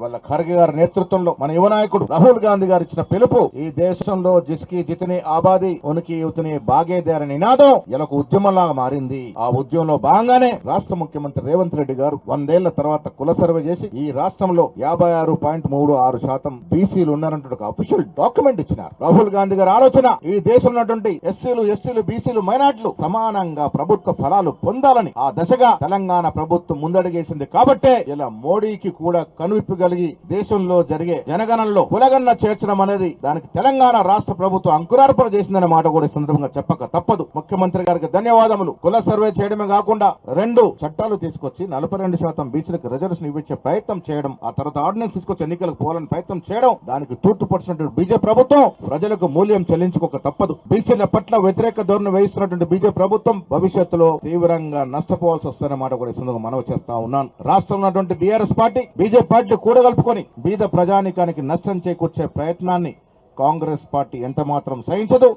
వాళ్ళ ఖర్గే గారి నేతృత్వంలో మన యువ నాయకుడు రాహుల్ గాంధీ గారు ఇచ్చిన పిలుపు ఈ దేశంలో జిస్కి జితని ఆబాది ఉనికి యువతిని బాగేదారి నినాదం ఇలా ఉద్యమంలాగా మారింది. ఆ ఉద్యమంలో భాగంగానే రాష్ట్ర ముఖ్యమంత్రి రేవంత్ రెడ్డి గారు వందేళ్ళ తర్వాత కుల సర్వే చేసి ఈ రాష్ట్రంలో యాభై ఆరు పాయింట్ మూడు ఆరు శాతం బీసీలు ఉన్నారంటూ ఒక అఫీషియల్ డాక్యుమెంట్ ఇచ్చినారు. రాహుల్ గాంధీ గారి ఆలోచన ఈ దేశంలో ఉన్నటువంటి ఎస్సీలు ఎస్టీలు బీసీలు మైనార్టీలు సమానంగా ప్రభుత్వ ఫలాలు పొందాలని ఆ దశగా తెలంగాణ ప్రభుత్వం ముందడుగేసింది కాబట్టే ఇలా మోడీకి కూడా కనువిప్పు కలిగి దేశంలో జరిగే జనగణనలో కులగన్న చేర్చడం అనేది దానికి తెలంగాణ రాష్ట్ర ప్రభుత్వం అంకురార్పణ చేసిందనే మాట కూడా ఈ సందర్భంగా చెప్పక తప్పదు. ముఖ్యమంత్రి గారికి ధన్యవాదములు. కుల సర్వే చేయడమే కాకుండా రెండు చట్టాలు తీసుకొచ్చి నలభై రెండు శాతం బీసీలకు రిజర్వేషన్ ఇవ్వచ్చే ప్రయత్నం చేయడం ఆ తర్వాత ఆర్డినెన్స్ తీసుకొచ్చి ఎన్నికలకు పోవాలని ప్రయత్నం చేయడం దానికి తూర్పు పడిచినటువంటి బీజేపీ ప్రభుత్వం ప్రజలకు మూల్యం చెల్లించుకోక తప్పదు. బీసీల పట్ల వ్యతిరేక ధోరణి వహిస్తున్నటువంటి బీజేపీ ప్రభుత్వం భవిష్యత్తులో తీవ్రంగా నష్టపోవాల్సి వస్తుందన్న మాట కూడా ఈ సందర్భంగా మనవి చేస్తా ఉన్నాను. రాష్ట్రంలో ఉన్నటువంటి బీఆర్ఎస్ పార్టీ బీజేపీ పార్టీ కూడా కూడగలుపుకొని బీద ప్రజానికానికి నష్టం చేకూర్చే ప్రయత్నాన్ని కాంగ్రెస్ పార్టీ ఎంత మాత్రం సహించదు.